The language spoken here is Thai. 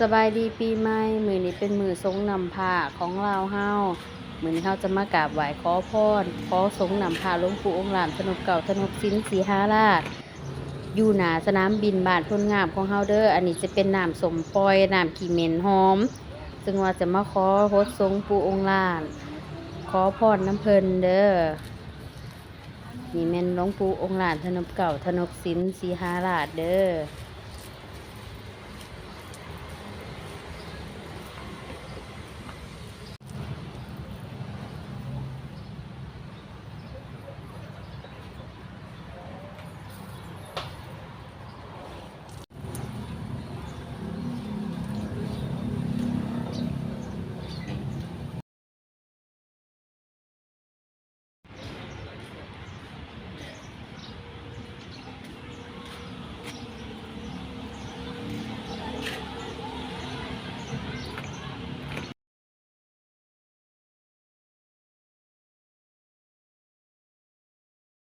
สบายดีปีใหม่มือนี้เป็นมือทรงนำผ้าของเราวเฮามือนี้เฮาจะมากราบไหว้ขอพรขอทรงนำผ้าหลวงปู่องค์หลานสนุกเก่าสนุกสินสีหาราช อยู่หนาสนามบินบ้านพลงามของเฮาเด้ออันนี้จะเป็นน้ำสมปลอยน้ำขีเหม็นหอม ซึ่งว่าจะมาขอโฮดทรงปู่องค์หลาน ขอพรน้ำเพลินเด้อนี่แม่นหลวงปู่องค์หลานธนบเก่าธนกสินสีหาราชเด้อ